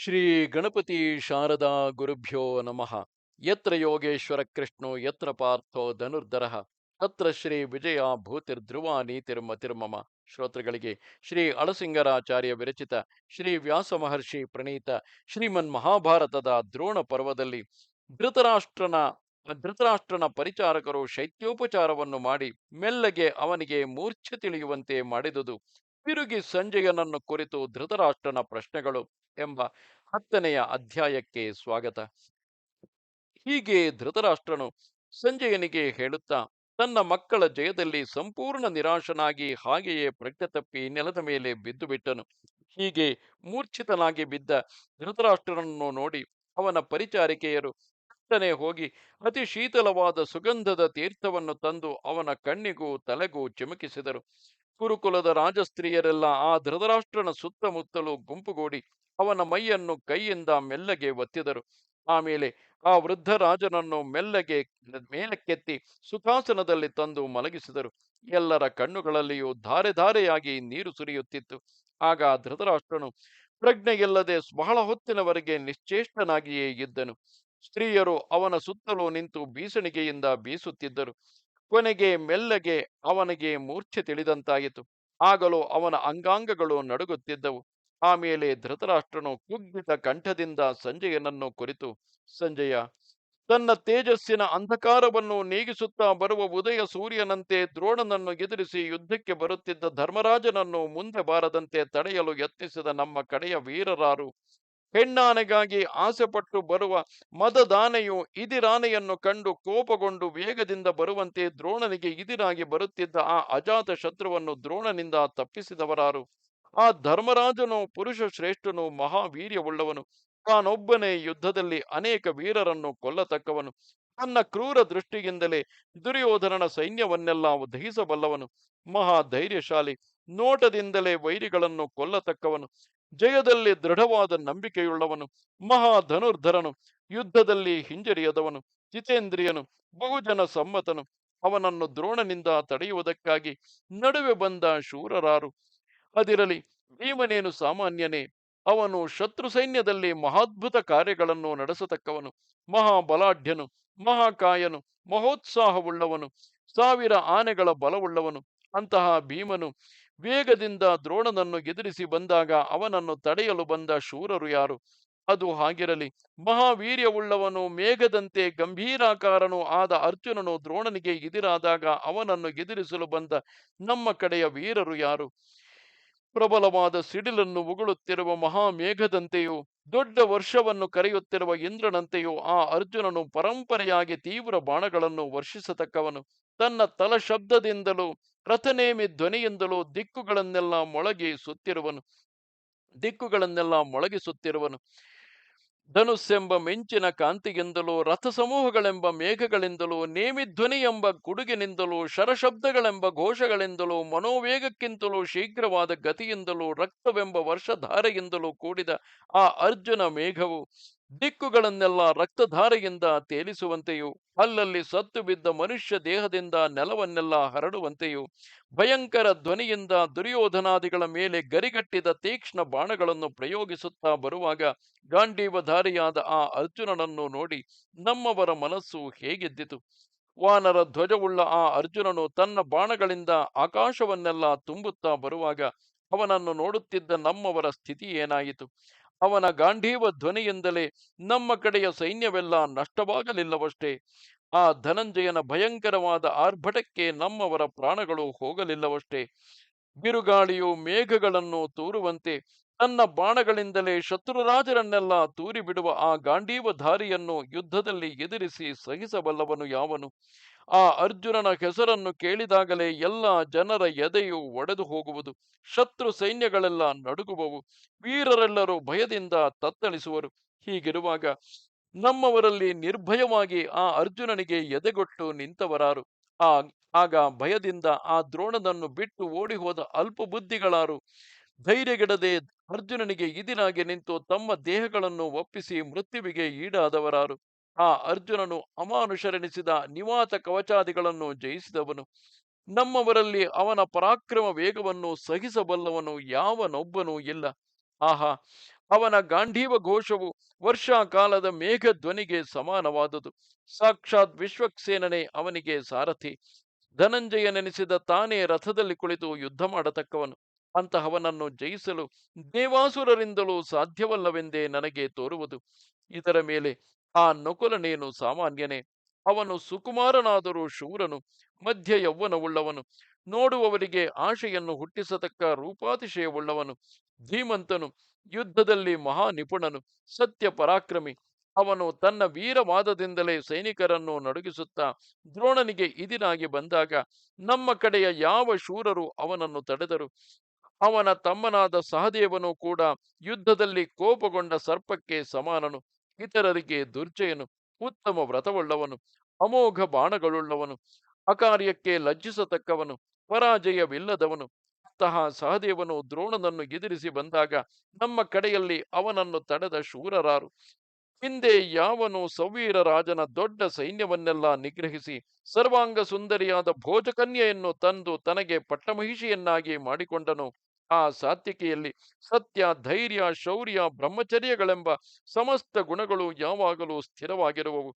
ಶ್ರೀ ಗಣಪತಿ ಶಾರದಾ ಗುರುಭ್ಯೋ ನಮಃ. ಯತ್ರ ಯೋಗೇಶ್ವರ ಕೃಷ್ಣೋ, ಯತ್ರ ಪಾರ್ಥೋ ಧನುರ್ಧರ. ತತ್ರ ಶ್ರೀ ವಿಜಯ ಭೂತಿರ್ಧ್ರುವ ನೀತಿರ್ಮತಿರ್ಮಮ ಶ್ರೋತೃಗಳಿಗೆ ಶ್ರೀ ಅಳಸಿಂಗರಾಚಾರ್ಯ ವಿರಚಿತ ಶ್ರೀ ವ್ಯಾಸ ಮಹರ್ಷಿ ಪ್ರಣೀತ ಶ್ರೀಮನ್ ಮಹಾಭಾರತದ ದ್ರೋಣ ಪರ್ವದಲ್ಲಿ ಧೃತರಾಷ್ಟ್ರನ ಧೃತರಾಷ್ಟ್ರನ ಪರಿಚಾರಕರು ಶೈತ್ಯೋಪಚಾರವನ್ನು ಮಾಡಿ ಮೆಲ್ಲಗೆ ಅವನಿಗೆ ಮೂರ್ಛೆ ತಿಳಿಯುವಂತೆ ಮಾಡಿದುದು. ತಿರುಗಿ ಸಂಜಯನನ್ನು ಕುರಿತು ಧೃತರಾಷ್ಟ್ರನ ಪ್ರಶ್ನೆಗಳು. ಎಂಬ ಹತ್ತನೆಯ ಅಧ್ಯಾಯಕ್ಕೆ ಸ್ವಾಗತ. ಹೀಗೆ ಧೃತರಾಷ್ಟ್ರನು ಸಂಜಯನಿಗೆ ಹೇಳುತ್ತಾ, ತನ್ನ ಮಕ್ಕಳ ಜಯದಲ್ಲಿ ಸಂಪೂರ್ಣ ನಿರಾಶನಾಗಿ ಹಾಗೆಯೇ ಪ್ರಜ್ಞೆ ತಪ್ಪಿ ನೆಲದ ಮೇಲೆ ಬಿದ್ದು ಬಿಟ್ಟನು ಹೀಗೆ ಮೂರ್ಛಿತನಾಗಿ ಬಿದ್ದ ಧೃತರಾಷ್ಟ್ರನನ್ನು ನೋಡಿ ಅವನ ಪರಿಚಾರಿಕೆಯರು ಕಟ್ಟನೆ ಹೋಗಿ ಅತಿ ಶೀತಲವಾದ ಸುಗಂಧದ ತೀರ್ಥವನ್ನು ತಂದು ಅವನ ಕಣ್ಣಿಗೂ ತಲೆಗೂ ಚಿಮುಕಿಸಿದರು. ಕುರುಕುಲದ ರಾಜಸ್ತ್ರೀಯರೆಲ್ಲ ಆ ಧೃತರಾಷ್ಟ್ರನ ಸುತ್ತಮುತ್ತಲೂ ಗುಂಪುಗೂಡಿ ಅವನ ಮೈಯನ್ನು ಕೈಯಿಂದ ಮೆಲ್ಲಗೆ ಒತ್ತಿದರು. ಆಮೇಲೆ ಆ ವೃದ್ಧ ರಾಜನನ್ನು ಮೆಲ್ಲಗೆ ಮೇಲಕ್ಕೆತ್ತಿ ಸುಖಾಸನದಲ್ಲಿ ತಂದು ಮಲಗಿಸಿದರು. ಎಲ್ಲರ ಕಣ್ಣುಗಳಲ್ಲಿಯೂ ಧಾರೆ ಧಾರೆಯಾಗಿ ನೀರು ಸುರಿಯುತ್ತಿತ್ತು. ಆಗ ಧೃತರಾಷ್ಟ್ರನು ಪ್ರಜ್ಞೆಯಿಲ್ಲದೆ ಬಹಳ ಹೊತ್ತಿನವರೆಗೆ ನಿಶ್ಚೇಷ್ಟನಾಗಿಯೇ ಇದ್ದನು. ಸ್ತ್ರೀಯರು ಅವನ ಸುತ್ತಲೂ ನಿಂತು ಬೀಸಣಿಗೆಯಿಂದ ಬೀಸುತ್ತಿದ್ದರು. ಕೊನೆಗೆ ಮೆಲ್ಲಗೆ ಅವನಿಗೆ ಮೂರ್ಛೆ ತಿಳಿದಂತಾಯಿತು. ಆಗಲೂ ಅವನ ಅಂಗಾಂಗಗಳು ನಡುಗುತ್ತಿದ್ದವು. ಆಮೇಲೆ ಧೃತರಾಷ್ಟ್ರನು ಕುಗ್ಗಿದ ಕಂಠದಿಂದ ಸಂಜಯನನ್ನು ಕುರಿತು, ಸಂಜಯ, ತನ್ನ ತೇಜಸ್ಸಿನ ಅಂಧಕಾರವನ್ನು ನೀಗಿಸುತ್ತಾ ಬರುವ ಉದಯ ಸೂರ್ಯನಂತೆ ದ್ರೋಣನನ್ನು ಎದುರಿಸಿ ಯುದ್ಧಕ್ಕೆ ಬರುತ್ತಿದ್ದ ಧರ್ಮರಾಜನನ್ನು ಮುಂದೆ ಬಾರದಂತೆ ತಡೆಯಲು ಯತ್ನಿಸಿದ ನಮ್ಮ ಕಡೆಯ ವೀರರಾರು. ಹೆಣ್ಣಾನೆಗಾಗಿ ಆಸೆಪಟ್ಟು ಬರುವ ಮದದಾನೆಯು ಇದಿರಾನೆಯನ್ನು ಕಂಡು ಕೋಪಗೊಂಡು ವೇಗದಿಂದ ಬರುವಂತೆ ದ್ರೋಣನಿಗೆ ಇದಿರಾಗಿ ಬರುತ್ತಿದ್ದ ಆ ಅಜಾತ ಶತ್ರುವನ್ನು ದ್ರೋಣನಿಂದ ತಪ್ಪಿಸಿದವರಾರು. ಆ ಧರ್ಮರಾಜನು ಪುರುಷ ಶ್ರೇಷ್ಠನು ಮಹಾವೀರ್ಯವುಳ್ಳವನು, ತಾನೊಬ್ಬನೇ ಯುದ್ಧದಲ್ಲಿ ಅನೇಕ ವೀರರನ್ನು ಕೊಲ್ಲತಕ್ಕವನು. ತನ್ನ ಕ್ರೂರ ದೃಷ್ಟಿಯಿಂದಲೇ ದುರ್ಯೋಧನನ ಸೈನ್ಯವನ್ನೆಲ್ಲ ದಹಿಸಬಲ್ಲವನು. ಮಹಾ ಧೈರ್ಯಶಾಲಿ ನೋಟದಿಂದಲೇ ವೈರಿಗಳನ್ನು ಕೊಲ್ಲತಕ್ಕವನು. ಜಯದಲ್ಲಿ ದೃಢವಾದ ನಂಬಿಕೆಯುಳ್ಳವನು. ಮಹಾ ಧನುರ್ಧರನು ಯುದ್ಧದಲ್ಲಿ ಹಿಂಜರಿಯದವನು. ಜಿತೇಂದ್ರಿಯನು, ಬಹುಜನ ಸಮ್ಮತನು. ಅವನನ್ನು ದ್ರೋಣನಿಂದ ತಡೆಯುವುದಕ್ಕಾಗಿ ನಡುವೆ ಬಂದ ಶೂರರಾರು. ಅದಿರಲಿ, ಭೀಮನೇನು ಸಾಮಾನ್ಯನೇ? ಅವನು ಶತ್ರು ಸೈನ್ಯದಲ್ಲಿ ಮಹಾದ್ಭುತ ಕಾರ್ಯಗಳನ್ನು ನಡೆಸತಕ್ಕವನು, ಮಹಾಬಲಾಢ್ಯನು, ಮಹಾಕಾಯನು, ಮಹೋತ್ಸಾಹವುಳ್ಳವನು, ಸಾವಿರ ಆನೆಗಳ ಬಲವುಳ್ಳವನು, ಅಂತಹ ಭೀಮನು ವೇಗದಿಂದ ದ್ರೋಣನನ್ನು ಎದುರಿಸಿ ಬಂದಾಗ ಅವನನ್ನು ತಡೆಯಲು ಬಂದ ಶೂರರು ಯಾರು? ಅದು ಹಾಗಿರಲಿ, ಮಹಾವೀರ್ಯವುಳ್ಳವನು ಮೇಘದಂತೆ ಗಂಭೀರಾಕಾರನು ಆದ ಅರ್ಜುನನು ದ್ರೋಣನಿಗೆ ಎದುರಾದಾಗ ಅವನನ್ನು ಎದುರಿಸಲು ಬಂದ ನಮ್ಮ ಕಡೆಯ ವೀರರು ಯಾರು? ಪ್ರಬಲವಾದ ಸಿಡಿಲನ್ನು ಉಗುಳುತ್ತಿರುವ ಮಹಾಮೇಘದಂತೆಯೂ, ದೊಡ್ಡ ವರ್ಷವನ್ನು ಕರೆಯುತ್ತಿರುವ ಇಂದ್ರನಂತೆಯೂ, ಆ ಅರ್ಜುನನು ಪರಂಪರೆಯಾಗಿ ತೀವ್ರ ಬಾಣಗಳನ್ನು ವರ್ಷಿಸತಕ್ಕವನು. ತನ್ನ ತಲ ಶಬ್ದದಿಂದಲೂ ರಥನೇಮಿ ಧ್ವನಿಯಿಂದಲೂ ದಿಕ್ಕುಗಳನ್ನೆಲ್ಲ ಮೊಳಗಿ ಸುತ್ತಿರುವನು ದಿಕ್ಕುಗಳನ್ನೆಲ್ಲ ಮೊಳಗಿಸುತ್ತಿರುವನು. ಧನುಸ್ಸೆಂಬ ಮಿಂಚಿನ ಕಾಂತಿಗಿಂದಲೂ ರಥಸಮೂಹಗಳೆಂಬ ಮೇಘಗಳಿಂದಲೂ ನೇಮಿಧ್ವನಿ ಎಂಬ ಗುಡುಗಿನಿಂದಲೂ, ಶರಶಬ್ದಗಳೆಂಬ ಘೋಷಗಳಿಂದಲೂ, ಮನೋವೇಗಕ್ಕಿಂತಲೂ ಶೀಘ್ರವಾದ ಗತಿಯಿಂದಲೂ, ರಕ್ತವೆಂಬ ವರ್ಷಧಾರೆಯಿಂದಲೂ ಕೂಡಿದ ಆ ಅರ್ಜುನ ಮೇಘವು ದಿಕ್ಕುಗಳನ್ನೆಲ್ಲ ರಕ್ತಧಾರೆಯಿಂದ ತೇಲಿಸುವಂತೆಯೂ ಅಲ್ಲಲ್ಲಿ ಸತ್ತು ಬಿದ್ದ ಮನುಷ್ಯ ದೇಹದಿಂದ ನೆಲವನ್ನೆಲ್ಲ ಹರಡುವಂತೆಯೂ, ಭಯಂಕರ ಧ್ವನಿಯಿಂದ ದುರ್ಯೋಧನಾದಿಗಳ ಮೇಲೆ ಗರಿಗಟ್ಟಿದ ತೀಕ್ಷ್ಣ ಬಾಣಗಳನ್ನು ಪ್ರಯೋಗಿಸುತ್ತಾ ಬರುವಾಗ ಗಾಂಡೀವಧಾರಿಯಾದ ಆ ಅರ್ಜುನನನ್ನು ನೋಡಿ ನಮ್ಮವರ ಮನಸ್ಸು ಹೇಗೆದ್ದಿತು. ವಾನರ ಧ್ವಜವುಳ್ಳ ಆ ಅರ್ಜುನನು ತನ್ನ ಬಾಣಗಳಿಂದ ಆಕಾಶವನ್ನೆಲ್ಲ ತುಂಬುತ್ತಾ ಬರುವಾಗ ಅವನನ್ನು ನೋಡುತ್ತಿದ್ದ ನಮ್ಮವರ ಸ್ಥಿತಿ ಏನಾಯಿತು? ಅವನ ಗಾಂಧೀವ ಧ್ವನಿಯಿಂದಲೇ ನಮ್ಮ ಕಡೆಯ ಸೈನ್ಯವೆಲ್ಲ ನಷ್ಟವಾಗಲಿಲ್ಲವಷ್ಟೇ. ಆ ಧನಂಜಯನ ಭಯಂಕರವಾದ ಆರ್ಭಟಕ್ಕೆ ನಮ್ಮವರ ಪ್ರಾಣಗಳು ಹೋಗಲಿಲ್ಲವಷ್ಟೇ. ಬಿರುಗಾಳಿಯು ಮೇಘಗಳನ್ನು ತೂರುವಂತೆ ತನ್ನ ಬಾಣಗಳಿಂದಲೇ ಶತ್ರುರಾಜರನ್ನೆಲ್ಲ ತೂರಿಬಿಡುವ ಆ ಗಾಂಡೀವಧಾರಿಯನ್ನು ಯುದ್ಧದಲ್ಲಿ ಎದುರಿಸಿ ಸಹಿಸಬಲ್ಲವನು ಯಾವನು? ಆ ಅರ್ಜುನನ ಹೆಸರನ್ನು ಕೇಳಿದಾಗಲೇ ಎಲ್ಲ ಜನರ ಎದೆಯು ಒಡೆದು ಹೋಗುವುದು, ಶತ್ರು ಸೈನ್ಯಗಳೆಲ್ಲ ನಡುಗುವವು, ವೀರರೆಲ್ಲರೂ ಭಯದಿಂದ ತತ್ತಳಿಸುವರು. ಹೀಗಿರುವಾಗ ನಮ್ಮವರಲ್ಲಿ ನಿರ್ಭಯವಾಗಿ ಆ ಅರ್ಜುನನಿಗೆ ಎದೆಗೊಟ್ಟು ನಿಂತವರಾರು. ಆ, ಆಗ ಭಯದಿಂದ ಆ ದ್ರೋಣನನ್ನು ಬಿಟ್ಟು ಓಡಿ ಹೋದ ಅಲ್ಪ ಬುದ್ಧಿಗಳಾರು ಧೈರ್ಯಗೆಡದೆ ಅರ್ಜುನನಿಗೆ ಇದಿನಾಗಿ ನಿಂತು ತಮ್ಮ ದೇಹಗಳನ್ನು ಒಪ್ಪಿಸಿ ಮೃತ್ಯುವಿಗೆ ಈಡಾದವರಾರು. ಆ ಅರ್ಜುನನು ಅಮಾನುಷರೆನಿಸಿದ ನಿವಾತ ಕವಚಾದಿಗಳನ್ನು ಜಯಿಸಿದವನು. ನಮ್ಮವರಲ್ಲಿ ಅವನ ಪರಾಕ್ರಮ ವೇಗವನ್ನು ಸಹಿಸಬಲ್ಲವನು ಯಾವನೊಬ್ಬನೂ ಇಲ್ಲ. ಆಹಾ, ಅವನ ಗಾಂಧೀವ ಘೋಷವು ವರ್ಷಾಕಾಲದ ಮೇಘ ಧ್ವನಿಗೆ ಸಮಾನವಾದುದು. ಸಾಕ್ಷಾತ್ ವಿಶ್ವಕ್ಸೇನನೇ ಅವನಿಗೆ ಸಾರಥಿ. ಧನಂಜಯ ನೆನೆಸಿದ ತಾನೇ ರಥದಲ್ಲಿ ಕುಳಿತು ಯುದ್ಧ ಮಾಡತಕ್ಕವನು. ಅಂತಹವನನ್ನು ಜಯಿಸಲು ದೇವಾಸುರರಿಂದಲೂ ಸಾಧ್ಯವಲ್ಲವೆಂದೇ ನನಗೆ ತೋರುವುದು. ಇದರ ಮೇಲೆ ಆ ನಕುಲನೇನು ಸಾಮಾನ್ಯನೇ? ಅವನು ಸುಕುಮಾರನಾದರೂ ಶೂರನು, ಮಧ್ಯ ಯೌವನವುಳ್ಳವನು, ನೋಡುವವರಿಗೆ ಆಶೆಯನ್ನು ಹುಟ್ಟಿಸತಕ್ಕ ರೂಪಾತಿಶಯವುಳ್ಳವನು, ಧೀಮಂತನು, ಯುದ್ಧದಲ್ಲಿ ಮಹಾ ನಿಪುಣನು ಸತ್ಯ ಪರಾಕ್ರಮಿ ಅವನು ತನ್ನ ವೀರವಾದದಿಂದಲೇ ಸೈನಿಕರನ್ನು ನಡುಗಿಸುತ್ತಾ ದ್ರೋಣನಿಗೆ ಇದಿನಾಗಿ ಬಂದಾಗ ನಮ್ಮ ಕಡೆಯ ಯಾವ ಶೂರರು ಅವನನ್ನು ತಡೆದರು? ಅವನ ತಮ್ಮನಾದ ಸಹದೇವನು ಕೂಡ ಯುದ್ಧದಲ್ಲಿ ಕೋಪಗೊಂಡ ಸರ್ಪಕ್ಕೆ ಸಮಾನನು. ಇತರರಿಗೆ ದುರ್ಜಯನು ಉತ್ತಮ ವ್ರತವುಳ್ಳವನು, ಅಮೋಘ ಬಾಣಗಳುಳ್ಳವನು, ಅಕಾರ್ಯಕ್ಕೆ ಲಜ್ಜಿಸತಕ್ಕವನು, ಪರಾಜಯವಿಲ್ಲದವನು, ಅಂತಹ ಸಹದೇವನು ದ್ರೋಣನನ್ನು ಎದುರಿಸಿ ಬಂದಾಗ ನಮ್ಮ ಕಡೆಯಲ್ಲಿ ಅವನನ್ನು ತಡೆದ ಶೂರರಾರು. ಹಿಂದೆ ಯಾವನು ಸವೀರ ರಾಜನ ದೊಡ್ಡ ಸೈನ್ಯವನ್ನೆಲ್ಲ ನಿಗ್ರಹಿಸಿ ಸರ್ವಾಂಗ ಸುಂದರಿಯಾದ ಭೋಜಕನ್ಯೆಯನ್ನು ತಂದು ತನಗೆ ಪಟ್ಟಮಹಿಷಿಯನ್ನಾಗಿ ಮಾಡಿಕೊಂಡನು. ಆ ಸಾತ್ವಿಕೆಯಲ್ಲಿ ಸತ್ಯ, ಧೈರ್ಯ, ಶೌರ್ಯ, ಬ್ರಹ್ಮಚರ್ಯಗಳೆಂಬ ಸಮಸ್ತ ಗುಣಗಳು ಯಾವಾಗಲೂ ಸ್ಥಿರವಾಗಿರುವವು.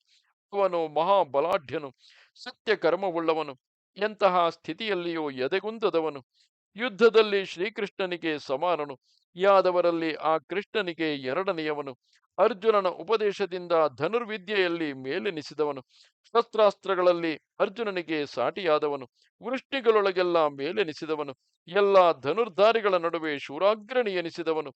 ಅವನು ಮಹಾಬಲಾಢ್ಯನು ಸತ್ಯ ಕರ್ಮವುಳ್ಳವನು ಎಂತಹ ಸ್ಥಿತಿಯಲ್ಲಿಯೂ ಎದೆಗುಂದದವನು. ಯುದ್ಧದಲ್ಲಿ ಶ್ರೀಕೃಷ್ಣನಿಗೆ ಸಮಾನನು. ಯಾದವರಲ್ಲಿ ಆ ಕೃಷ್ಣನಿಗೆ ಎರಡನೆಯವನು. ಅರ್ಜುನನ ಉಪದೇಶದಿಂದ ಧನುರ್ವಿದ್ಯೆಯಲ್ಲಿ ಮೇಲೆನಿಸಿದವನು. ಶಸ್ತ್ರಾಸ್ತ್ರಗಳಲ್ಲಿ ಅರ್ಜುನನಿಗೆ ಸಾಟಿಯಾದವನು. ವೃಷ್ಟಿಗಳೊಳಗೆಲ್ಲ ಮೇಲೆನಿಸಿದವನು. ಎಲ್ಲ ಧನುರ್ಧಾರಿಗಳ ನಡುವೆ ಶೂರಾಗ್ರಣಿ ಎನಿಸಿದವನು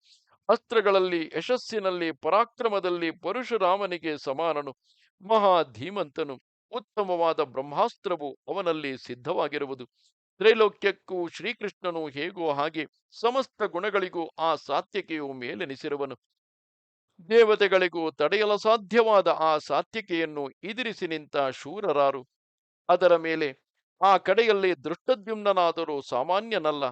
ಅಸ್ತ್ರಗಳಲ್ಲಿ ಯಶಸ್ಸಿನಲ್ಲಿ ಪರಾಕ್ರಮದಲ್ಲಿ ಪರಶುರಾಮನಿಗೆ ಸಮಾನನು. ಮಹಾ ಧೀಮಂತನು. ಉತ್ತಮವಾದ ಬ್ರಹ್ಮಾಸ್ತ್ರವು ಅವನಲ್ಲಿ ಸಿದ್ಧವಾಗಿರುವುದು. ತ್ರೈಲೋಕ್ಯಕ್ಕೂ ಶ್ರೀಕೃಷ್ಣನು ಹೇಗೋ ಹಾಗೆ ಸಮಸ್ತ ಗುಣಗಳಿಗೂ ಆ ಸಾತ್ಯಕೆಯು ಮೇಲೆನಿಸಿರುವನು. ದೇವತೆಗಳಿಗೂ ತಡೆಯಲು ಸಾಧ್ಯವಾದ ಆ ಸಾತ್ಯಕೆಯನ್ನು ಎದುರಿಸಿ ನಿಂತ ಶೂರರಾರು. ಅದರ ಮೇಲೆ ಆ ಕಡೆಯಲ್ಲಿ ದೃಷ್ಟದ್ಯುಮ್ನಾದರೂ ಸಾಮಾನ್ಯನಲ್ಲ.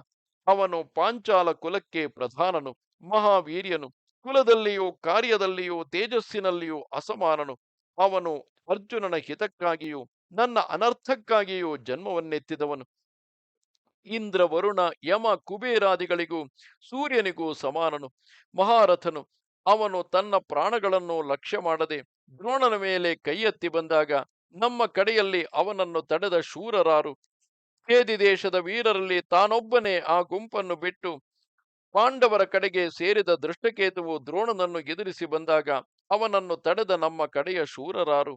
ಅವನು ಪಾಂಚಾಲ ಕುಲಕ್ಕೆ ಪ್ರಧಾನನು, ಮಹಾವೀರ್ಯನು, ಕುಲದಲ್ಲಿಯೂ ಕಾರ್ಯದಲ್ಲಿಯೂ ತೇಜಸ್ಸಿನಲ್ಲಿಯೂ ಅಸಮಾನನು. ಅವನು ಅರ್ಜುನನ ಹಿತಕ್ಕಾಗಿಯೂ ನನ್ನ ಅನರ್ಥಕ್ಕಾಗಿಯೂ ಜನ್ಮವನ್ನೆತ್ತಿದವನು. ಇಂದ್ರ ವರುಣ ಯಮ ಕುಬೇರಾದಿಗಳಿಗೂ ಸೂರ್ಯನಿಗೂ ಸಮಾನನು, ಮಹಾರಥನು. ಅವನು ತನ್ನ ಪ್ರಾಣಗಳನ್ನು ಲಕ್ಷ್ಯ ಮಾಡದೆ ದ್ರೋಣನ ಮೇಲೆ ಕೈಯೆತ್ತಿ ಬಂದಾಗ ನಮ್ಮ ಕಡೆಯಲ್ಲಿ ಅವನನ್ನು ತಡೆದ ಶೂರರಾರು. ಕೇದಿ ದೇಶದ ವೀರರಲ್ಲಿ ತಾನೊಬ್ಬನೇ ಆ ಗುಂಪನ್ನು ಬಿಟ್ಟು ಪಾಂಡವರ ಕಡೆಗೆ ಸೇರಿದ ದೃಷ್ಟಕೇತುವು ದ್ರೋಣನನ್ನು ಎದುರಿಸಿ ಬಂದಾಗ ಅವನನ್ನು ತಡೆದ ನಮ್ಮ ಕಡೆಯ ಶೂರರಾರು.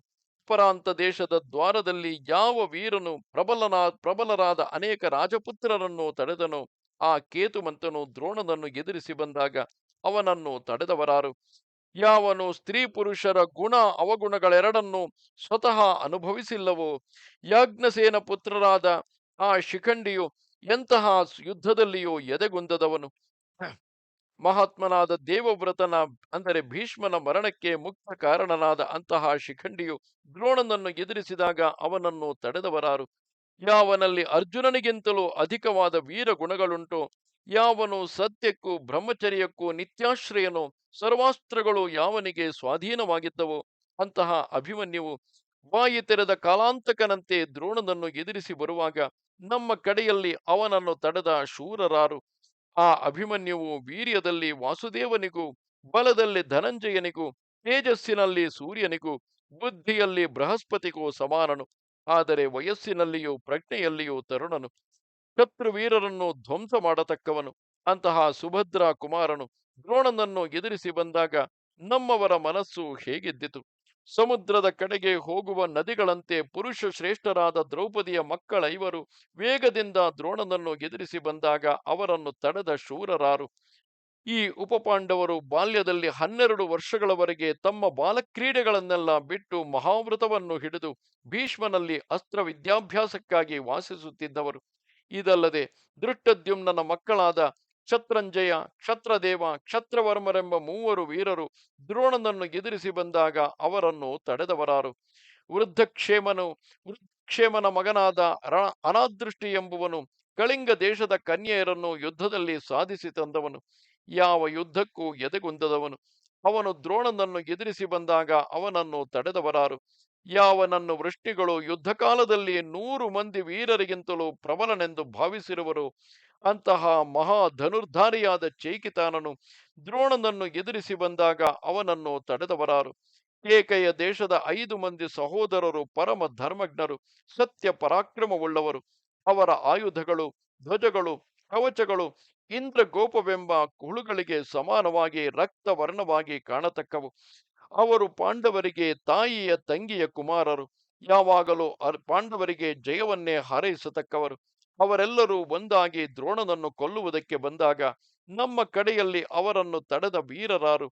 ಪರಾಂತ ದೇಶದ ದ್ವಾರದಲ್ಲಿ ಯಾವ ವೀರನು ಪ್ರಬಲನಾ, ಪ್ರಬಲರಾದ ಅನೇಕ ರಾಜಪುತ್ರರನ್ನು ತಡೆದನು, ಆ ಕೇತುಮಂತನು ದ್ರೋಣನನ್ನು ಎದುರಿಸಿ ಬಂದಾಗ ಅವನನ್ನು ತಡೆದವರಾರು. ಯಾವನು ಸ್ತ್ರೀ ಪುರುಷರ ಗುಣ ಅವಗುಣಗಳೆರಡನ್ನೂ ಸ್ವತಃ ಅನುಭವಿಸಿಲ್ಲವೋ, ಯಾಜ್ಞಸೇನ ಪುತ್ರರಾದ ಆ ಶಿಖಂಡಿಯು ಎಂತಹ ಯುದ್ಧದಲ್ಲಿಯೂ ಎದೆಗುಂದದವನು. ಮಹಾತ್ಮನಾದ ದೇವವ್ರತನ, ಅಂದರೆ ಭೀಷ್ಮನ ಮರಣಕ್ಕೆ ಮುಖ್ಯ ಕಾರಣನಾದ ಅಂತಹ ಶಿಖಂಡಿಯು ದ್ರೋಣನನ್ನು ಎದುರಿಸಿದಾಗ ಅವನನ್ನು ತಡೆದವರಾರು. ಯಾವನಲ್ಲಿ ಅರ್ಜುನನಿಗಿಂತಲೂ ಅಧಿಕವಾದ ವೀರ ಗುಣಗಳುಂಟು. ಯಾವನು ಸತ್ಯಕ್ಕೂ, ಬ್ರಹ್ಮಚರ್ಯಕ್ಕೂ ನಿತ್ಯಾಶ್ರಯನು, ಸರ್ವಾಸ್ತ್ರಗಳು ಯಾವನಿಗೆ ಸ್ವಾಧೀನವಾಗಿದ್ದವು. ಅಂತಹ ಅಭಿಮನ್ಯುವು ಬಾಯಿ ತೆರೆದ ಕಾಲಾಂತಕನಂತೆ ದ್ರೋಣನನ್ನು ಎದುರಿಸಿ ಬರುವಾಗ ನಮ್ಮ ಕಡೆಯಲ್ಲಿ ಅವನನ್ನು ತಡೆದ ಶೂರರಾರು. ಆ ಅಭಿಮನ್ಯುವು ವೀರ್ಯದಲ್ಲಿ ವಾಸುದೇವನಿಗೂ, ಬಲದಲ್ಲಿ ಧನಂಜಯನಿಗೂ, ತೇಜಸ್ಸಿನಲ್ಲಿ ಸೂರ್ಯನಿಗೂ, ಬುದ್ಧಿಯಲ್ಲಿ ಬೃಹಸ್ಪತಿಗೂ ಸಮಾನನು. ಆದರೆ ವಯಸ್ಸಿನಲ್ಲಿಯೂ ಪ್ರಜ್ಞೆಯಲ್ಲಿಯೂ ತರುಣನು. ಶತ್ರುವೀರರನ್ನು ಧ್ವಂಸ ಮಾಡತಕ್ಕವನು. ಅಂತಹ ಸುಭದ್ರ ಕುಮಾರನು ದ್ರೋಣನನ್ನು ಎದುರಿಸಿ ಬಂದಾಗ ನಮ್ಮವರ ಮನಸ್ಸು ಹೇಗಿದ್ದಿತು? ಸಮುದ್ರದ ಕಡೆಗೆ ಹೋಗುವ ನದಿಗಳಂತೆ ಪುರುಷ ಶ್ರೇಷ್ಠರಾದ ದ್ರೌಪದಿಯ ಮಕ್ಕಳೈವರು ವೇಗದಿಂದ ದ್ರೋಣನನ್ನು ಎದುರಿಸಿ ಬಂದಾಗ ಅವರನ್ನು ತಡೆದ ಶೂರರಾರು. ಈ ಉಪಪಾಂಡವರು ಬಾಲ್ಯದಲ್ಲಿ ಹನ್ನೆರಡು ವರ್ಷಗಳವರೆಗೆ ತಮ್ಮ ಬಾಲಕ್ರೀಡೆಗಳನ್ನೆಲ್ಲ ಬಿಟ್ಟು ಮಹಾವೃತವನ್ನು ಹಿಡಿದು ಭೀಷ್ಮನಲ್ಲಿ ಅಸ್ತ್ರ ವಿದ್ಯಾಭ್ಯಾಸಕ್ಕಾಗಿ ವಾಸಿಸುತ್ತಿದ್ದವರು. ಇದಲ್ಲದೆ ದೃಷ್ಟದ್ಯುಮ್ನ ಮಕ್ಕಳಾದ ಕ್ಷತ್ರಂಜಯ, ಕ್ಷತ್ರದೇವ, ಕ್ಷತ್ರವರ್ಮರೆಂಬ ಮೂವರು ವೀರರು ದ್ರೋಣನನ್ನು ಎದುರಿಸಿ ಬಂದಾಗ ಅವರನ್ನು ತಡೆದವರಾರು. ವೃದ್ಧಕ್ಷೇಮನು, ವೃದ್ಧಕ್ಷೇಮನ ಮಗನಾದ ಅನಾದೃಷ್ಟಿ ಎಂಬುವನು ಕಳಿಂಗ ದೇಶದ ಕನ್ಯೆಯರನ್ನು ಯುದ್ಧದಲ್ಲಿ ಸಾಧಿಸಿ ತಂದವನು. ಯಾವ ಯುದ್ಧಕ್ಕೂ ಎದೆಗುಂದದವನು. ಅವನು ದ್ರೋಣನನ್ನು ಎದುರಿಸಿ ಬಂದಾಗ ಅವನನ್ನು ತಡೆದವರಾರು. ಯಾವನನ್ನು ವೃಷ್ಟಿಗಳು ಯುದ್ಧಕಾಲದಲ್ಲಿ ನೂರು ಮಂದಿ ವೀರರಿಗಿಂತಲೂ ಪ್ರಬಲನೆಂದು ಭಾವಿಸಿರುವರು, ಅಂತಹ ಮಹಾ ಧನುರ್ಧಾರಿಯಾದ ಚೈಕಿತಾನನು ದ್ರೋಣನನ್ನು ಎದುರಿಸಿ ಬಂದಾಗ ಅವನನ್ನು ತಡೆದವರಾರು. ಏಕೆಯ ದೇಶದ ಐದು ಮಂದಿ ಸಹೋದರರು ಪರಮ ಧರ್ಮಜ್ಞರು, ಸತ್ಯ ಪರಾಕ್ರಮವುಳ್ಳವರು. ಅವರ ಆಯುಧಗಳು, ಧ್ವಜಗಳು, ಕವಚಗಳು, ಇಂದ್ರಗೋಪವೆಂಬ ಕುಳುಗಳಿಗೆ ಸಮಾನವಾಗಿ ರಕ್ತವರ್ಣವಾಗಿ ಕಾಣತಕ್ಕವು. ಅವರು ಪಾಂಡವರಿಗೆ ತಾಯಿಯ ತಂಗಿಯ ಕುಮಾರರು. ಯಾವಾಗಲೂ ಪಾಂಡವರಿಗೆ ಜಯವನ್ನೇ ಹಾರೈಸತಕ್ಕವರು. ಅವರೆಲ್ಲರೂ ಒಂದಾಗಿ ದ್ರೋಣನನ್ನು ಕೊಲ್ಲುವುದಕ್ಕೆ ಬಂದಾಗ ನಮ್ಮ ಕಡೆಯಲ್ಲಿ ಅವರನ್ನು ತಡೆದ ವೀರರಾರು.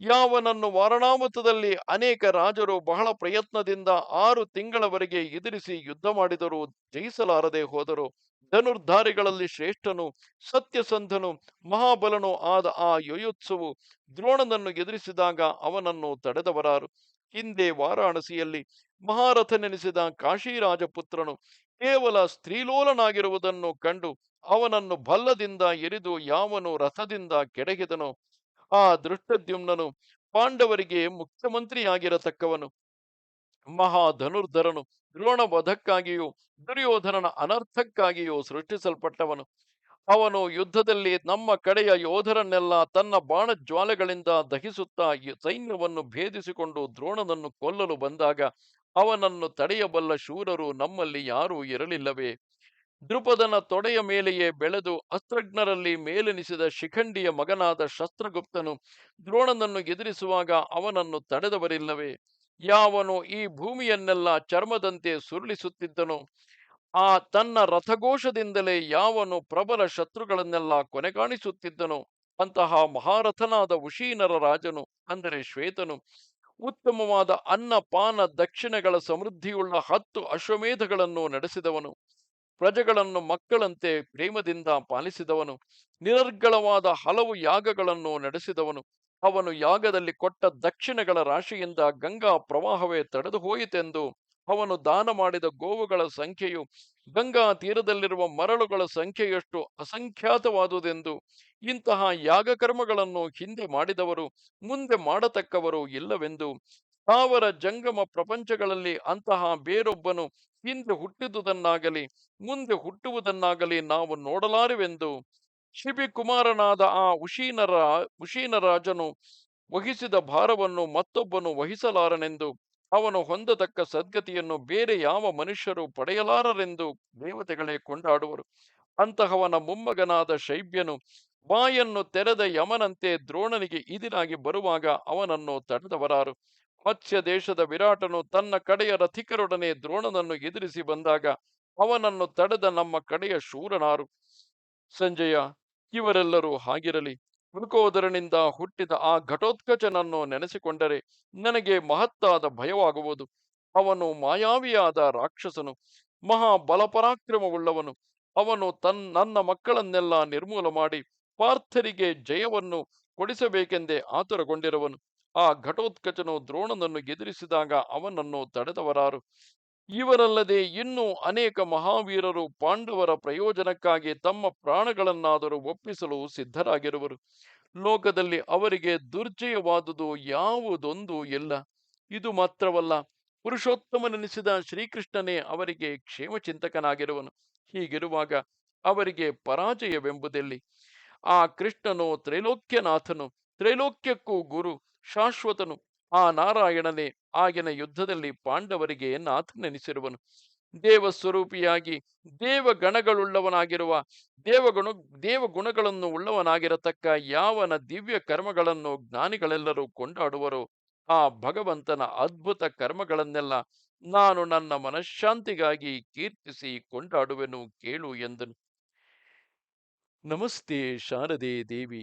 ಯಾವನನ್ನು ವಾರಣಾಮತದಲ್ಲಿ ಅನೇಕ ರಾಜರು ಬಹಳ ಪ್ರಯತ್ನದಿಂದ ಆರು ತಿಂಗಳವರೆಗೆ ಎದುರಿಸಿ ಯುದ್ಧ ಮಾಡಿದರೂ ಜಯಿಸಲಾರದೆ ಹೋದರು. ಧನುರ್ಧಾರಿಗಳಲ್ಲಿ ಶ್ರೇಷ್ಠನು, ಸತ್ಯಸಂಧನು, ಮಹಾಬಲನು ಆದ ಆ ಯೋಯುತ್ಸವು ದ್ರೋಣನನ್ನು ಎದುರಿಸಿದಾಗ ಅವನನ್ನು ತಡೆದವರಾರು. ಹಿಂದೆ ವಾರಾಣಸಿಯಲ್ಲಿ ಮಹಾರಥನೆನಿಸಿದ ಕಾಶಿರಾಜಪುತ್ರನು ಕೇವಲ ಸ್ತ್ರೀಲೋಲನಾಗಿರುವುದನ್ನು ಕಂಡು ಅವನನ್ನು ಬಲ್ಲದಿಂದ ಎರಿದು ಯಾವನು ರಥದಿಂದ ಕೆಡಗಿದನು. ಆ ದೃಷ್ಟದ್ಯುಮ್ನನು ಪಾಂಡವರಿಗೆ ಮುಖ್ಯಮಂತ್ರಿಯಾಗಿರತಕ್ಕವನು. ಮಹಾ ಧನುರ್ಧರನು ದ್ರೋಣ ವಧಕ್ಕಾಗಿಯೂ, ದುರ್ಯೋಧನನ ಅನರ್ಥಕ್ಕಾಗಿಯೂ ಸೃಷ್ಟಿಸಲ್ಪಟ್ಟವನು. ಅವನು ಯುದ್ಧದಲ್ಲಿ ನಮ್ಮ ಕಡೆಯ ಯೋಧರನ್ನೆಲ್ಲ ತನ್ನ ಬಾಣಜ್ವಾಲೆಗಳಿಂದ ದಹಿಸುತ್ತಾ ಸೈನ್ಯವನ್ನು ಭೇದಿಸಿಕೊಂಡು ದ್ರೋಣನನ್ನು ಕೊಲ್ಲಲು ಬಂದಾಗ ಅವನನ್ನು ತಡೆಯಬಲ್ಲ ಶೂರರು ನಮ್ಮಲ್ಲಿ ಯಾರೂ ಇರಲಿಲ್ಲವೇ? ದೃಪದನ ತೊಡೆಯ ಮೇಲೆಯೇ ಬೆಳೆದು ಅಸ್ತ್ರಜ್ಞರಲ್ಲಿ ಮೇಲೆನಿಸಿದ ಶಿಖಂಡಿಯ ಮಗನಾದ ಶಸ್ತ್ರಗುಪ್ತನು ದ್ರೋಣನನ್ನು ಎದುರಿಸುವಾಗ ಅವನನ್ನು ತಡೆದವರಿಲ್ಲವೇ? ಯಾವನು ಈ ಭೂಮಿಯನ್ನೆಲ್ಲ ಚರ್ಮದಂತೆ ಸುರುಳಿಸುತ್ತಿದ್ದನು, ಆ ತನ್ನ ರಥಘೋಷದಿಂದಲೇ ಯಾವನು ಪ್ರಬಲ ಶತ್ರುಗಳನ್ನೆಲ್ಲ ಕೊನೆಗಾಣಿಸುತ್ತಿದ್ದನು. ಅಂತಹ ಮಹಾರಥನಾದ ಉಶೀನರ ರಾಜನು, ಅಂದರೆ ಶ್ವೇತನು, ಉತ್ತಮವಾದ ಅನ್ನ ಪಾನ ದಕ್ಷಿಣಗಳ ಸಮೃದ್ಧಿಯುಳ್ಳ ಹತ್ತು ಅಶ್ವಮೇಧಗಳನ್ನು ನಡೆಸಿದವನು. ಪ್ರಜೆಗಳನ್ನು ಮಕ್ಕಳಂತೆ ಪ್ರೇಮದಿಂದ ಪಾಲಿಸಿದವನು ನಿರರ್ಗಳವಾದ ಹಲವು ಯಾಗಗಳನ್ನು ನಡೆಸಿದವನು, ಅವನು ಯಾಗದಲ್ಲಿ ಕೊಟ್ಟ ದಕ್ಷಿಣಗಳ ರಾಶಿಯಿಂದ ಗಂಗಾ ಪ್ರವಾಹವೇ ತಡೆದು ಹೋಯಿತೆಂದು, ಅವನು ದಾನ ಮಾಡಿದ ಗೋವುಗಳ ಸಂಖ್ಯೆಯು ಗಂಗಾ ತೀರದಲ್ಲಿರುವ ಮರಳುಗಳ ಸಂಖ್ಯೆಯಷ್ಟು ಅಸಂಖ್ಯಾತವಾದುದೆಂದು, ಇಂತಹ ಯಾಗಕರ್ಮಗಳನ್ನು ಹಿಂದೆ ಮಾಡಿದವರು, ಮುಂದೆ ಮಾಡತಕ್ಕವರು ಇಲ್ಲವೆಂದು ಸ್ಥಾವರ ಜಂಗಮ ಪ್ರಪಂಚಗಳಲ್ಲಿ ಅಂತಹ ಬೇರೊಬ್ಬನು ಹಿಂದೆ ಹುಟ್ಟಿದುದನ್ನಾಗಲಿ, ಮುಂದೆ ಹುಟ್ಟುವುದನ್ನಾಗಲಿ ನಾವು ನೋಡಲಾರೆವೆಂದು ಶಿಬಿ ಕುಮಾರನಾದ ಆ ಉಶೀನರ, ಉಶೀನರಾಜನು ವಹಿಸಿದ ಭಾರವನ್ನು ಮತ್ತೊಬ್ಬನು ವಹಿಸಲಾರನೆಂದು, ಅವನು ಹೊಂದತಕ್ಕ ಸದ್ಗತಿಯನ್ನು ಬೇರೆ ಯಾವ ಮನುಷ್ಯರು ಪಡೆಯಲಾರರೆಂದು ದೇವತೆಗಳೇ ಕೊಂಡಾಡುವರು. ಅಂತಹವನ ಮೊಮ್ಮಗನಾದ ಶೈಬ್ಯನು ಬಾಯನ್ನು ತೆರೆದ ಯಮನಂತೆ ದ್ರೋಣನಿಗೆ ಇದಿರಾಗಿ ಬರುವಾಗ ಅವನನ್ನು ತಡೆದವರಾರು. ಮತ್ಸ್ಯ ದೇಶದ ವಿರಾಟನು ತನ್ನ ಕಡೆಯ ರಥಿಕರೊಡನೆ ದ್ರೋಣನನ್ನು ಎದುರಿಸಿ ಬಂದಾಗ ಅವನನ್ನು ತಡೆದ ನಮ್ಮ ಕಡೆಯ ಶೂರನಾರು. ಸಂಜಯ, ಇವರೆಲ್ಲರೂ ಹಾಗಿರಲಿ. ಮೃಕೋದರನಿಂದ ಹುಟ್ಟಿದ ಆ ಘಟೋತ್ಕಚನನ್ನು ನೆನೆಸಿಕೊಂಡರೆ ನನಗೆ ಮಹತ್ತಾದ ಭಯವಾಗುವುದು. ಅವನು ಮಾಯಾವಿಯಾದ ರಾಕ್ಷಸನು ಮಹಾ ಬಲಪರಾಕ್ರಮವುಳ್ಳವನು ಅವನು ತನ್, ನನ್ನ ಮಕ್ಕಳನ್ನೆಲ್ಲ ನಿರ್ಮೂಲ ಮಾಡಿ ಪಾರ್ಥರಿಗೆ ಜಯವನ್ನು ಕೊಡಿಸಬೇಕೆಂದೇ ಆತುರಗೊಂಡಿರುವನು. ಆ ಘಟೋತ್ಕಚನು ದ್ರೋಣನನ್ನು ಎದುರಿಸಿದಾಗ ಅವನನ್ನು ತಡೆದವರಾರು. ಇವರಲ್ಲದೆ ಇನ್ನೂ ಅನೇಕ ಮಹಾವೀರರು ಪಾಂಡವರ ಪ್ರಯೋಜನಕ್ಕಾಗಿ ತಮ್ಮ ಪ್ರಾಣಗಳನ್ನಾದರೂ ಒಪ್ಪಿಸಲು ಸಿದ್ಧರಾಗಿರುವರು. ಲೋಕದಲ್ಲಿ ಅವರಿಗೆ ದುರ್ಜಯವಾದುದು ಯಾವುದೊಂದು ಇಲ್ಲ. ಇದು ಮಾತ್ರವಲ್ಲ, ಪುರುಷೋತ್ತಮನೆನಿಸಿದ ಶ್ರೀಕೃಷ್ಣನೇ ಅವರಿಗೆ ಕ್ಷೇಮಚಿಂತಕನಾಗಿರುವನು. ಹೀಗಿರುವಾಗ ಅವರಿಗೆ ಪರಾಜಯವೆಂಬುದೆಲ್ಲಿ? ಆ ಕೃಷ್ಣನು ತ್ರೈಲೋಕ್ಯನಾಥನು. ತ್ರೈಲೋಕ್ಯಕ್ಕೂ ಗುರು ಶಾಶ್ವತನು. ಆ ನಾರಾಯಣನೇ ಆಗಿನ ಯುದ್ಧದಲ್ಲಿ ಪಾಂಡವರಿಗೆ ನಾಥನೆನಿಸಿರುವನು ದೇವಸ್ವರೂಪಿಯಾಗಿ ದೇವಗಣಗಳುಳ್ಳವನಾಗಿರುವ ದೇವಗುಣ, ದೇವಗುಣಗಳನ್ನು ಉಳ್ಳವನಾಗಿರತಕ್ಕ ಯಾವನ ದಿವ್ಯ ಕರ್ಮಗಳನ್ನು ಜ್ಞಾನಿಗಳೆಲ್ಲರೂ ಕೊಂಡಾಡುವರೋ. ಆ ಭಗವಂತನ ಅದ್ಭುತ ಕರ್ಮಗಳನ್ನೆಲ್ಲ ನಾನು ನನ್ನ ಮನಃಶಾಂತಿಗಾಗಿ ಕೀರ್ತಿಸಿ ಕೊಂಡಾಡುವೆನು ಕೇಳು ಎಂದನು. ನಮಸ್ತೆ ಶಾರದೆ ದೇವಿ.